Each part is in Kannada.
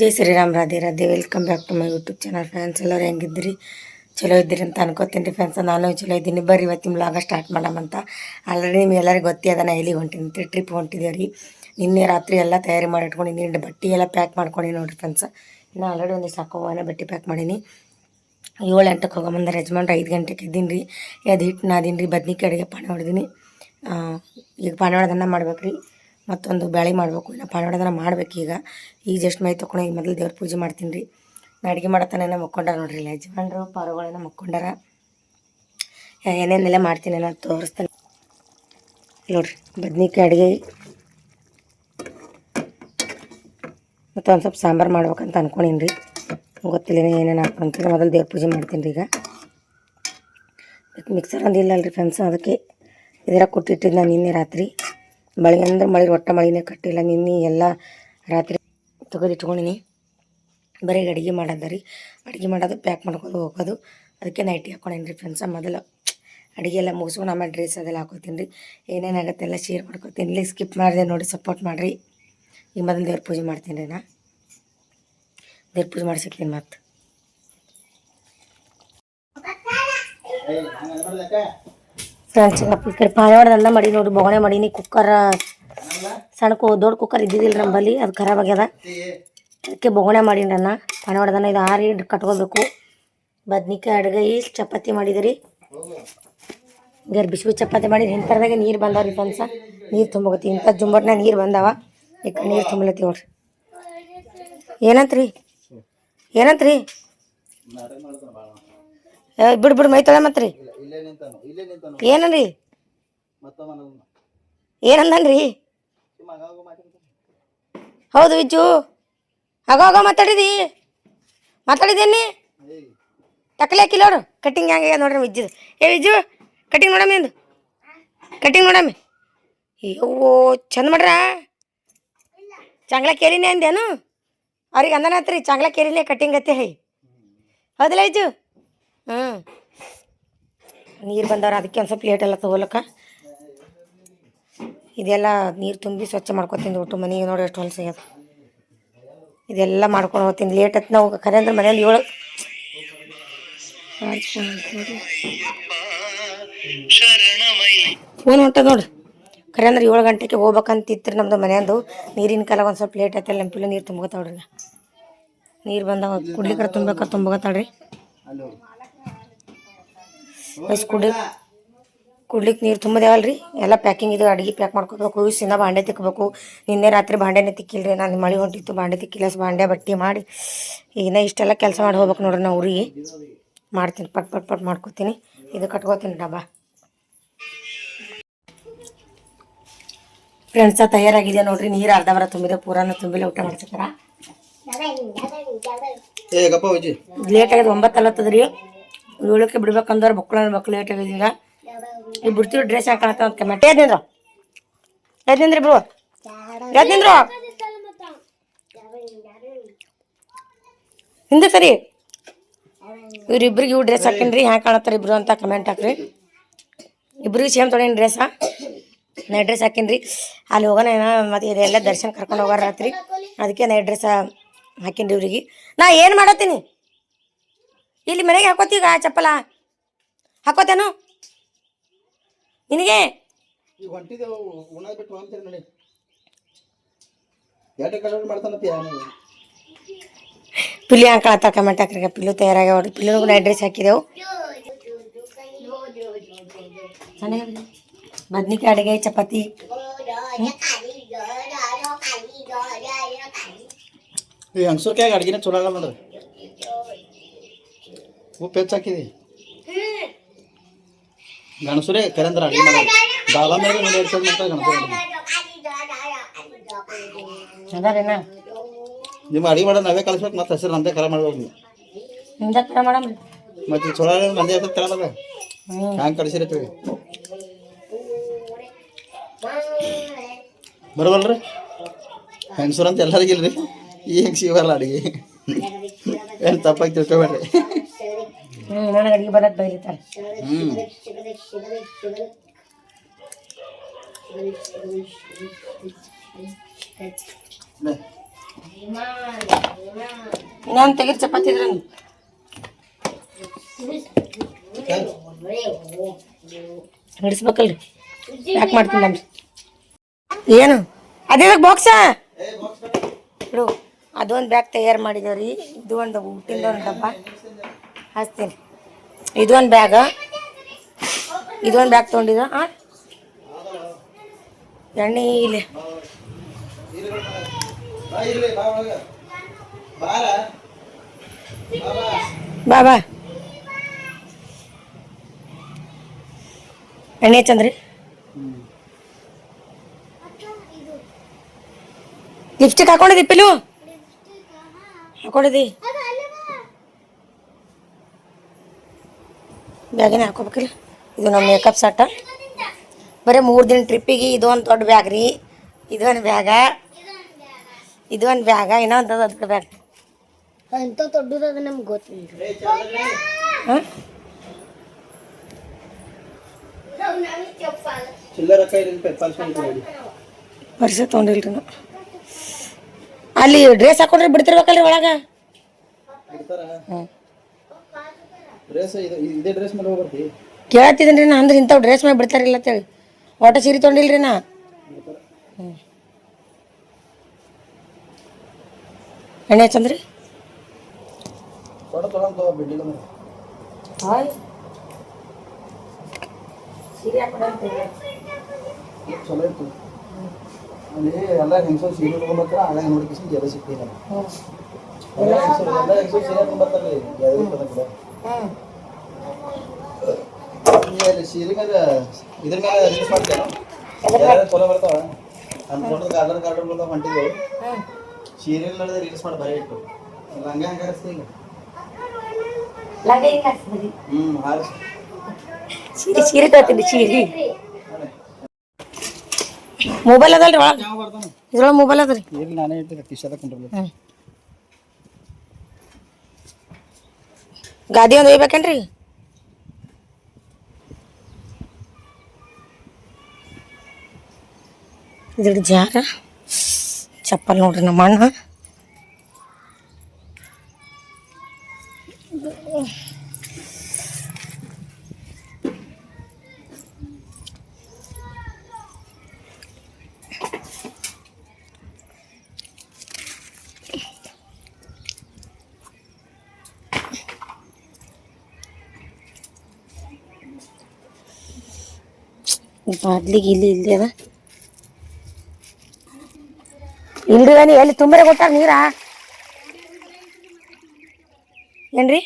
Jai Shri Ram, Radhe Radhe. Welcome back to my YouTube channel fans ಎಲ್ಲರೂ ಹೆಂಗಿದ್ರಿ ಚಲೋ ಇದ್ದೀರಿ ಅಂತ ಅನ್ಕೋತೀನಿ ರೀ ಫ್ಯಾನ್ಸ್ ನಾನು ಚಲೋ ಇದ್ದೀನಿ. ಬರ್ರಿ ಇವತ್ತು ಬ್ಲಾಗ ಸ್ಟಾರ್ಟ್ ಮಾಡಮಂತ ಆಲ್ರೆಡಿ ನಿಮ್ಗೆ ಎಲ್ಲರಿಗೂ ಗೊತ್ತೇ ಅದ, ನಾ ಹೊಂಟೀನಿ ಹೊಂಟಿನಿ ಟ್ರಿಪ್ ಹೊಂಟಿದ್ದೀವಿ ರೀ. ನಿನ್ನೆ ರಾತ್ರಿ ಎಲ್ಲ ತಯಾರಿ ಮಾಡಿ ಇಟ್ಕೊಂಡಿನಿ ಬಟ್ಟೆ ಎಲ್ಲ ಪ್ಯಾಕ್ ಮಾಡ್ಕೊಂಡು ನೋಡಿರಿ ಫ್ರೆಂಡ್ಸ್ ಇನ್ನು ಆಲ್ರೆಡಿ ಒಂದಿಷ್ಟು ಹಾಕೋವನ ಬಟ್ಟೆ ಪ್ಯಾಕ್ ಮಾಡೀನಿ. ಏಳು ಎಂಟಕ್ಕೆ ಹೋಗಮಂದ್ರೆ ಯಜಮಾನ್ರು ಐದು ಗಂಟೆಗೆ ಇದ್ದೀನಿ ರೀ. ಅದು ಹಿಟ್ಟು ನಾದೀನಿ ರೀ. ಬದ್ನಿಕಾಯಿ ಅಡುಗೆ ಪಾಣಿ ಹೊಡೆದೀನಿ ಈಗ ಪಾಣಿ ಹೊಡೆದನ್ನ ಮಾಡ್ಬೇಕು ರೀ ಮತ್ತೊಂದು ಬ್ಯಾಳಿ ಮಾಡಬೇಕು. ಇಲ್ಲ ಪಾಣಿ ಮಾಡಬೇಕು ಈಗ. ಈಗ ಜಸ್ಟ್ ಮೈ ತೊಗೊಂಡು ಈಗ ಮೊದಲು ದೇವ್ರ ಪೂಜೆ ಮಾಡ್ತೀನಿ ರೀ. ನಾ ಅಡುಗೆ ಮಾಡತ್ತಾನೇನೋ ಮಕ್ಕೊಂಡಾರ ನೋಡ್ರಿ ಇಲ್ಲ ಯಜಮಾನ್ರು ಪಾರುಗಳೇನೋ ಮಕ್ಕೊಂಡಾರ. ಏನೇನೆಲ್ಲ ಮಾಡ್ತೀನಿ ನಾನು ತೋರಿಸ್ತೇನೆ. ನೋಡ್ರಿ, ಬದ್ನಿಕಾಯಿ ಅಡುಗೆ. ಮತ್ತು ಒಂದು ಸ್ವಲ್ಪ ಸಾಂಬಾರು ಮಾಡ್ಬೇಕಂತ ಅನ್ಕೊಂಡೀನಿ ರೀ. ಗೊತ್ತಿಲ್ಲ ಏನೇನು ಹಾಕೊಂತೀನಿ ಮೊದಲು ದೇವ್ರ ಪೂಜೆ ಮಾಡ್ತೀನಿ ರೀ ಈಗ. ಮಿಕ್ಸರ್ ಒಂದು ಇಲ್ಲಲ್ರಿ ಫ್ರೆಂಡ್ಸ್ ಅದಕ್ಕೆ ಇದರ ಕೊಟ್ಟಿಟ್ಟಿದ್ದು ನಾನು ನಿನ್ನೆ ರಾತ್ರಿ. ಮಳೆ ಅಂದ್ರೆ ಮಳೆ ಒಟ್ಟ ಮಳೆನೇ ಕಟ್ಟಿಲ್ಲ. ನಿನ್ನೆ ಎಲ್ಲ ರಾತ್ರಿ ತೆಗೆದಿಟ್ಕೊಂಡಿನಿ. ಬರೀ ಅಡುಗೆ ಮಾಡೋದ ರೀ. ಅಡುಗೆ ಮಾಡೋದು ಪ್ಯಾಕ್ ಮಾಡ್ಕೊಂಡು ಹೋಗೋದು. ಅದಕ್ಕೆ ನೈಟಿ ಹಾಕ್ಕೊಂಡೇನಿ ರೀ ಫ್ರೆಂಡ್ಸ ಮೊದಲು ಅಡುಗೆ ಎಲ್ಲ ಮುಗಿಸ್ಕೊಂಡು ಆಮೇಲೆ ಡ್ರೆಸ್ ಅದೆಲ್ಲ ಹಾಕೋತೀನಿ ರೀ. ಏನೇನಾಗುತ್ತೆ ಎಲ್ಲ ಶೇರ್ ಮಾಡ್ಕೊತೀನಿ. ಇಲ್ಲಿ ಸ್ಕಿಪ್ ಮಾಡಿದೆ ನೋಡಿ ಸಪೋರ್ಟ್ ಮಾಡಿರಿ. ಈಗ ಮೊದಲು ದೇವ್ರ ಪೂಜೆ ಮಾಡ್ತೀನಿ ರೀ ನಾ. ದೇವ್ರ ಪೂಜೆ ಮಾಡಿಸಿಕ್ತೀನಿ ಮತ್ತೆ. ಫ್ರೆಂಡ್ಸ್ ಕಡೆ ಪಾಯವಾಡ್ದಲ್ಲ ಮಾಡಿ ನೋಡಿ, ಬೊಗಣೆ ಮಾಡೀನಿ ಕುಕ್ಕರ್ ಸಣ್ಣ ಕು, ದೊಡ್ಡ ಕುಕ್ಕರ್ ಇದ್ದಿದ್ದಿಲ್ಲ ನಮ್ಮಲ್ಲಿ, ಅದು ಖರಾಬ್ ಆಗ್ಯದ. ಅದಕ್ಕೆ ಬೊಗಣೆ ಮಾಡೀನಿ ಅನ್ನ. ಪಾಯವಾಡ್ದನ್ನ ಇದು ಆರಿ ಕಟ್ಕೋಬೇಕು ಬದ್ನಿಕಾಯಿ ಅಡುಗೆ ಚಪಾತಿ ಮಾಡಿದಿರಿ. ಗರ್ ಬಿಸಿ ಬಿಸಿ ಚಪಾತಿ ಮಾಡಿ ಹಿಂತರದಾಗ ನೀರು ಬಂದವ್ರಿ ಫ್ರೆಂಡ್ಸ. ನೀರು ತುಂಬೋಗತ್ತಿ, ಇಂಥ ಜುಂಬಟ್ನಾಗ ನೀರು ಬಂದಾವ. ಈಗ ನೀರು ತುಂಬಲತ್ತಿ ನೋಡ್ರಿ. ಏನಂತ್ರಿ? ಏನಂತ್ರಿ? ಬಿಡು ಬಿಡು, ಮೈ ತೊಳೆ ಮತ್ರಿ ಏನನ್ರಿ ಏನಂದನ್ರಿ? ಹೌದು ವಿಜ್ಜು. ಆಗ ಆಗ ಮಾತಾಡಿದಿ? ಮಾತಾಡಿದೇನಿ ತಕ್ಕಲೆ ಹಾಕಿಲ್ಲ ಅವರು. ಕಟ್ಟಿಂಗ್ ಹೆಂಗೆ ನೋಡ್ರಿ ವಿಜ್ಜು. ಏ ವಿಜ್ಜು ಕಟ್ಟಿಂಗ್ ನೋಡಮ್ಮಿ ಎಂದು ಕಟ್ಟಿಂಗ್ ನೋಡಮ್ಮಿ. ಅಯ್ಯೋ ಚಂದ ಮಾಡ್ರ? ಚಾಂಗ್ಲ ಕೇಳಿನೇ ಅಂದೇನು ಅವ್ರಿಗೆ ಅಂದನ ಅಂದನತ್ರಿ ಚಾಂಗ್ಲ ಕೇಳಿನೇ ಕಟ್ಟಿಂಗ್ ಅತ್ತೆ ಹೈ. ಹೌದಲ್ಲ ವಿಜ್ಜು? ಹ್ಞೂ ನೀರು ಬಂದವ್ರ ಅದಕ್ಕೆ ಒಂದು ಸ್ವಲ್ಪ ಲೇಟ್ ಎಲ್ಲ ಇದೆಲ್ಲ ನೀರು ತುಂಬಿ ಸ್ವಚ್ಛ ಮಾಡ್ಕೊತೀನಿ ಒಟ್ಟು ಮನೆಗೆ ನೋಡಿ ಎಷ್ಟು ಹೊಲಸಿಗೆ ಆಗ್ಯದ ಇದೆಲ್ಲ ಮಾಡ್ಕೊಂಡು ಹೋಗ್ತೀನಿ. ಲೇಟ್ ಆಯ್ತು ನಾವು ಖರೆ ಅಂದ್ರೆ ಮನೇಲಿ ಏಳು ಫೋನ್ ಹೊಂಟದ ನೋಡ್ರಿ. ಖರೆ ಅಂದ್ರೆ ಏಳು ಗಂಟೆಗೆ ಹೋಗ್ಬೇಕಂತಿತ್ತು ನಮ್ದು ಮನೆಯಂದು. ನೀರಿನ ಕಾಲ ಒಂದು ಸ್ವಲ್ಪ ಲೇಟ್ ಆಯ್ತಲ್ಲ, ನೆಂಪಿಲ್ಲ ನೀರು ತುಂಬ್ಕೊತಾವ್ರಿ ನೀರು ಬಂದಾಗ ಕುಡ್ಲಿಕ್ಕೆ ತುಂಬಕ ತುಂಬ್ಕೊತಾಳ್ರಿ. ಬಸ್ ಕುಡಿ ಕುಡ್ಲಿಕ್ಕೆ ನೀರು ತುಂಬಿದೇವಲ್ರಿ ಎಲ್ಲ ಪ್ಯಾಕಿಂಗ್ ಇದು ಅಡುಗೆ ಪ್ಯಾಕ್ ಮಾಡ್ಕೋಬೇಕು ಸಿನ ಬಾಂಡೆ ತಿಕ್ಕಬೇಕು ನಿನ್ನೆ ರಾತ್ರಿ ಬಾಂಡೆನೇ ತಿಕ್ಕಿಲ್ರಿ ನಾನು ಮಳೆ ಹೊಂಟಿತ್ತು ಬಾಂಡೆ ತಿಕ್ಕಿಲ್ಲ ಸ್ ಬಾಂಡೆ ಬಟ್ಟೆ ಮಾಡಿ. ಈಗಿನ ಇಷ್ಟೆಲ್ಲ ಕೆಲಸ ಮಾಡಿ ಹೋಗ್ಬೇಕು ನೋಡ್ರಿ ನಾವು ಊರಿಗೆ. ಮಾಡ್ತೀನಿ ಪಟ್ ಪಟ್ ಪಟ್ ಮಾಡ್ಕೋತೀನಿ. ಇದು ಕಟ್ಕೋತೀನಿ ಡಬ್ಬ. ಫ್ರೆಂಡ್ಸ ತಯಾರಾಗಿದೆ ನೋಡ್ರಿ ನೀರು ಅರ್ಧ ಬರ ತುಂಬಿದೆ ಪೂರಾನ ತುಂಬಿಲ್ಲ ಊಟ ಮಾಡ್ತಿರ್ತಾರ ಏ ಗಪ್ಪ ವಿಜಿ. ಲೇಟ್ ಆಗಿದೆ ಒಂಬತ್ತು ಅಲ್ಲತ್ತದ ರೀ ಏಳಕ್ಕೆ ಬಿಡ್ಬೇಕಂದ್ರೆ ಮಕ್ಕಳ ಮಕ್ಳು ಲೇಟ್ ಆಗಿದೆ ಈಗ ಬಿಡ್ತೀವಿ ಡ್ರೆಸ್ ಹಾಕೊಳತ್ತ ಅಂತ ಕಮೆಂಟ್ ಏದ್ ನಿಂದ್ರು? ನಿಂದ್ರಿ ಬ್ರೋ ಹಿಂದೆ ಸರಿ. ಇವ್ರಿಬ್ರಿಗೆ ಇವು ಡ್ರೆಸ್ ಹಾಕಿನ್ರಿ, ಹ್ಯಾಂಗೆ ಕಾಣತ್ತಾರ ಇಬ್ರು ಅಂತ ಕಮೆಂಟ್ ಹಾಕ್ರಿ. ಇಬ್ರಿಗೆ ಸೇಮ್ ತೊಡೇನ್ ಡ್ರೆಸ್ ನೈಟ್ ಡ್ರೆಸ್ ಹಾಕಿನ್ರಿ. ಅಲ್ಲಿ ಹೋಗೋಣ ಮತ್ತೆ ಇದೆಲ್ಲ ದರ್ಶನ ಕರ್ಕೊಂಡು ಹೋಗಾರ ರಾತ್ರಿ. ಅದಕ್ಕೆ ನೈಟ್ ಡ್ರೆಸ್ ಹಾಕಿನ್ರಿ ಇವ್ರಿಗೆ. ನಾ ಏನು ಮಾಡತ್ತೀನಿ? ಇಲ್ಲಿ ಮನೆಗೆ ಹಾಕೋತೀಗ ಚಪ್ಪಲ? ಹಾಕೋತೇನು? ನಿನಗೆ? ಪಿಲ್ಲಿ ಹಾಕೊಳತ್ತ ಕಮೆಂಟ್ ಹಾಕ್ರಿಗೆ ಪಿಲ್ಲು ತಯಾರಾಗಿ ನೋಡ್ರಿ ಪಿಲ್ಲುಗೂ ನೈಟ್ ಡ್ರೆಸ್ ಹಾಕಿದೆವು. ಬದ್ನಿಕಾಯಿ ಅಡುಗೆ ಚಪಾತಿ. ಅಡ್ಗಿನ ಚಲೋ ಆಗಲ್ಲ ನೋಡ್ರಿ. ಉಪ್ಪು ಹೆಚ್ಚಾಕಿದಿ ಗಣಸುರೇ ಕರೆಂದ್ರ ಅಡಿ ಮಾಡೋದು ಬಾಬಾ ಮೇಲೆ ನೋಡಿ ಎರಡು ಸಲ ಮಾಡ್ತಾರೆ ಗಣಸುರ ಅದಾರೇನ ನಿಮ್ಮ ಅಡಿ ಮಾಡೋದು ನಾವೇ ಕಲಿಸ್ಬೇಕು ಮತ್ತೆ ಹೆಸರು ನಮ್ದೇ ಕರ ಮಾಡ್ಬೇಕು ನೀವು. ನಿಮ್ದ ಕರ ಮಾಡಮ್ ಮತ್ತೆ ಚಲೋ ಆಗಿದ್ರೆ ಮಂದಿ ಇರ್ತದೆ ಕರ ಹ್ಯಾಂಗೆ ಕಳಿಸಿರ್ತೀವಿ ಬರೋವಲ್ರಿ? ಹೆಂಗಸೂರು ಅಂತ ಎಲ್ಲರಿಗಿಲ್ರಿ ಈ ಹೆಂಗೆ ಸಿಗಲ್ಲ ಅಡಿಗೆ. ಏನು ತಪ್ಪಾಗಿ ತಿಳ್ಕೊಬೇಡ್ರಿ. ಹ್ಞೂ ನನಗೆ ಅಡುಗೆ ಬರೋದು ಬೈಲಿತಾರೆ ನಾನು ತೆಗೆದು ಚಪಾತಿ ಇದ್ರೆ ಹಿಡಿಸ್ಬೇಕಲ್ರಿ ಯಾಕೆ ಮಾಡ್ತೀನಿ ನಮ್ರಿ ಏನು? ಅದೇ ಬಾಕ್ಸ ಬಿಡು, ಅದೊಂದು ಬ್ಯಾಗ್ ತಯಾರು ಮಾಡಿದೇವ್ರಿ. ಇದು ಒಂದು ಊಟಿಂದ ಒಂದು ಡಬ್ಬ. ಹಚ್ತೀನಿ ಇದೊಂದು ಬ್ಯಾಗ ಇದೊಂದು ಬ್ಯಾಗ್ ತೊಗೊಂಡಿದ? ಎಣ್ಣೆ ಇಲ್ಲಿ. ಬಾ ಇರ್ಲಿ, ಬಾ. ಒಳಗ. ಬಾ, ಬಾ. ಬಾ ಬಾ ಎಣ್ಣೆ ಚಂದ್ರಿ ಲಿಪ್ಸ್ಟಿಕ್ ಹಾಕೊಂಡಿದಿ ಪಿಲು ಹಾಕೊಂಡಿದ್ದಿ. ಬ್ಯಾಗಿನ ಹಾಕೋಬೇಕ್ರಿ. ಇದು ನಮ್ಮ ಮೇಕಪ್ ಸಟ್ಟ ಬರೀ ಮೂರು ದಿನ ಟ್ರಿಪ್ಪಿಗೆ ಇದು ಒಂದು ದೊಡ್ಡ ಬ್ಯಾಗ್ ರೀ. ಇದು ಒಂದು ಬ್ಯಾಗ ಇದು ಒಂದು ಬ್ಯಾಗ ಇನ್ನೊಂದು ದೊಡ್ಡ ಬ್ಯಾಗ್ ಎಂತ ದೊಡ್ಡದಾದ ನಮ್ಗೆ ಗೊತ್ತಿಲ್ಲ. ಹಾಂ? ಪರ್ಸ್ ತೊಗೊಂಡಿಲ್ರಿ ನಾ ಅಲ್ಲಿ ಡ್ರೆಸ್ ಹಾಕೊಂಡ್ರೆ ಬಿಡ್ತಿರ್ಬೇಕಲ್ರಿ ಒಳಗೆ? ಬಿಡ್ತಾರ. ಹ್ಞೂ ಡ್ರೆಸ್ ಇದು ಇದೇ ಡ್ರೆಸ್ ಮೇಲೆ ಹೋಗ್ಬರ್ತಿ. ರೀ ನಾ ಅಂದ್ರೆ ಇಂಥವ್ ಡ್ರೆಸ್ ಮೇಲೆ ಬಿಡ್ತಾರಿಲ್ಲ ಅಂತೇಳಿ. ಒಟ್ಟು ಸೀರೆ ತೊಂಡಿಲ್ರಿ ನಾ. ಹ್ಞೂ ಎಣ್ಣೆ ಚಂದ್ರಿ? ತೊಗೊಂಡು ಬಿಡ್ಲಿಲ್ಲ ಹಾಯ್. ಸೀರೆ ಹಾಕೊಂಡ್ರೆ ಚಲೋ ಇತ್ತು. ಅಲ್ಲಿ ಎಲ್ಲ ಹೆಂಗಸರು ಸೀರೆ ತೊಗೊಂಬರ್ತಾರ ಹಳೆ ನೋಡಿಕಿಸಿ ಜಲ ಸಿಕ್ಕಿಲ್ಲ ಎಲ್ಲ ಹೆಂಗಸರು ಎಲ್ಲ ಹೆಂಗಸರು ಸೀರೆ ಕೂಡ ಹ್ಞೂ ಸೀರೆ ಮೇಲೆ ಇದ್ರ ಮೇಲೆ ರಿಲೀಸ್ ಮಾಡ್ತೇನೆ ಯಾರ್ಯಾರು ಚಲೋ ಬರ್ತಾವ ನಮ್ಮ ಗಾರ್ಡನ್ ಆಧಾರ್ ಕಾರ್ಡ್ ಬಂದ ಹೊಂಟಿದ್ವು ಹ್ಞೂ ಸೀರಿಯಲ್ ನಡೆದ ರಿಲೀಸ್ ಮಾಡಿ ಬರೀ ಇಟ್ಟು. ಹಂಗ ಹಂಗ ಹಾರಿಸ್ತಿ ಈಗ. ಲಂಗ ಹಿಂಗೆ ಹಾಕ್ಸ್ಬಿಡಿ. ಹ್ಞೂ ಹಾರಿಸ್. ಸೀರೆ ಸೀರೆ ತಗೋತೀನಿ ಸೀರೆ ಮೊಬೈಲ್ ಅದಲ್ರಿ ಒಳಗೆ? ಇದ್ರೊಳಗೆ ಮೊಬೈಲ್ ಅದ ರೀ. ಇಲ್ಲಿ ನಾನೇ ಇಟ್ಟಿದ್ದೆ ಕಿಶದ ಕೊಂಡ್ರಲ್ಲ ಗಾದಿ ಒಂದು ಒಯ್ಬೇಕೇನ್ರಿ ಇದ್ರ ಜಾರ ಚಪ್ಪಲ್ ನೋಡ್ರಿ ನಮ್ಮ ಅಣ್ಣ ಬಾದ್ಲಿಗೆ ಇಲ್ಲಿ ಇಲ್ಲಿ ಅದ ಇಲ್ರಿ ಎಲ್ಲಿ ತುಂಬರೆ ಕೊಟ್ಟಾರ ನೀರ? ಏನ್ರಿ?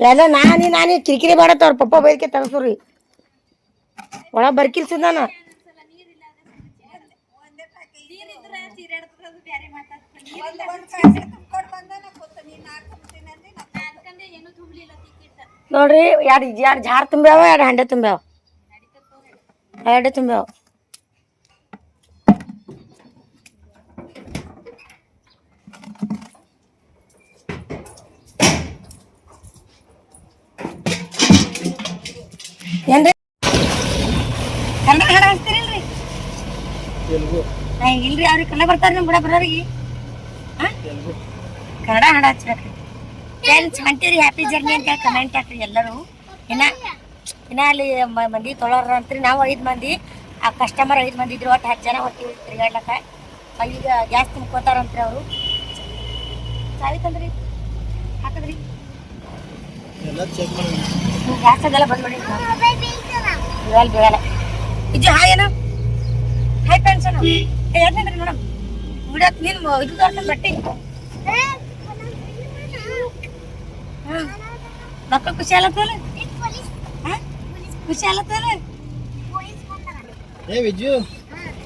ಎಲ್ಲ ನಾನಿ ನಾನಿ, ಕಿರಿಕಿರಿ ಮಾಡತ್ತವ್ರ ಪಪ್ಪ ಬೈದಕ್ಕೆ ತಗಸ್ರಿ. ಒಳ ಬರ್ಕಿಲ್ಸಿದ ನಾನು. ನೋಡ್ರಿ, ಎರಡು ಎರಡು ಜಾರ್ ತುಂಬ್ಯಾವ, ಎರಡು ಹಂಡೆ ತುಂಬ್ಯಾವ. ಎರಡು ತುಂಬ್ಯಾವ. ಏನ್ರಿ? ಕನ್ನಡ ಹಾಡ ನಾ ಇಲ್ರಿ, ಅವ್ರಿಗೆ ಕನ್ನಡ ಬರ್ತಾರ ನಿಮ್ ಬಿಡ ಬರೋರಿಗೆ. ಕನ್ನಡ ಹಾಡ ಹಚ್ಬೇಕ್ರಿ ಫ್ರೆಂಡ್ಸ್ ಹೊಂಟಿರಿ ಹ್ಯಾಪಿ ಜರ್ನಿ ಅಂತ ಹೇಳಿ ಕಮೆಂಟ್ ಹಾಕ್ರಿ ಎಲ್ಲರೂ. ಇನ್ನ ಇನ್ನ ಅಲ್ಲಿ ಮಂದಿ ತೊಳೋರ ಅಂತ್ರಿ. ನಾವು ಐದು ಮಂದಿ ಆ ಕಸ್ಟಮರ್ ಐದು ಮಂದಿ ಇದ್ರು. ಒಟ್ಟು ಹತ್ತು ಜನ ಹೋಗ್ತೀವಿ ತಿರ್ಗಾಡ್ಲಕ್ಕ. ಅಲ್ಲಿ ಈಗ ಗ್ಯಾಸ್ ತುಂಬ್ಕೋತಾರಂತ್ರಿ ಅವರು. ಚಾವಿ ತಂದ್ರಿ. ಹಾಕದ್ರಿ. ಎಲ್ಲ ಚೆಕ್ ಮಾಡಿ. ಗ್ಯಾಸ್ ಅದೆಲ್ಲ ಬಂದ್ ಮಾಡಿ ಬೀಳಲ್ಲ ಬೀಳಲ್ಲ. ಇಜ್ಜು ಹಾಯ್ ಏನೋ ಹಾಯ್ ಫ್ರೆಂಡ್ಸ್ ಏನೋ ಏ ಯಾಕಂದ್ರಿ ಮೇಡಮ್ ಬಿಡತ್ ನೀನು ಇದು ಬಟ್ಟೆ. ಮಕ್ಕಳು ಖುಷಿ ಆಲತ್ತಲ್ಲ ಹಾಂ? ಖುಷಿ ಆಲತ್ತಲ್ಲ ಏ ವಿಜು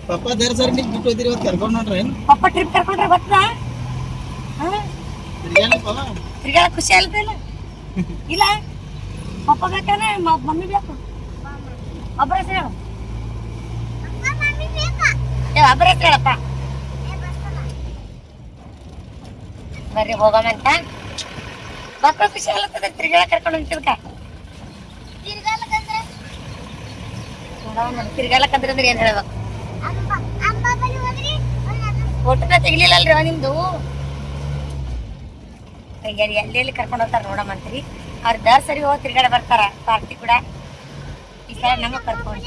ಪಪ್ಪ ದೇರ್ ಸರ್ ನೀವು ಬಿಟ್ಟು ಹೋದಿರಿ ಇವತ್ತು ಕರ್ಕೊಂಡು ನೋಡ್ರಿ ಏನು? ಪಪ್ಪ ಟ್ರಿಪ್ ಕರ್ಕೊಂಡ್ರೆ ಬರ್ತದ ತಿರ್ಗಾಳ ಖುಷಿ ಆಲತ್ತಲ್ಲ ಇಲ್ಲ? ಪಪ್ಪ ಬೇಕಾನೆ? ಮಮ್ಮಿ ಬೇಕು? ಒಬ್ಬರ ಹೆಸರು ಹೇಳು. ಏ ಒಬ್ಬರ ಹೆಸರು ಹೇಳಪ್ಪ. ಬರ್ರಿ ಹೋಗಮಂತ ಮಕ್ಕಳು ಖುಷಿ ಆಗ್ಲತ್ತದ ತಿರ್ಗಾಳ ಕರ್ಕೊಂಡು ಹೊಂಟಿರ್ಕ ತಿರ್ಗಾಲಕ್ಕಂದ್ರೆ ಅಂದ್ರೆ ಏನ್ ಹೇಳ್ಬೇಕು ಫೋಟೋನ ತೆಗಿಲಿಲ್ಲಲ್ರಿ ನಿಮ್ದು? ಎಲ್ಲಿ ಎಲ್ಲೆಲ್ಲಿ ಕರ್ಕೊಂಡು ಹೋಗ್ತಾರ ನೋಡಮ್ಮಂತ್ರಿ ಅವ್ರು ದರ್ ಸರಿ ಹೋಗಿ ತಿರ್ಗಾಡ ಬರ್ತಾರ ಪಾರ್ಟಿ ಕೂಡ. ಈ ಸಲ ನಮಗ್ ಕರ್ಕೊಂಡು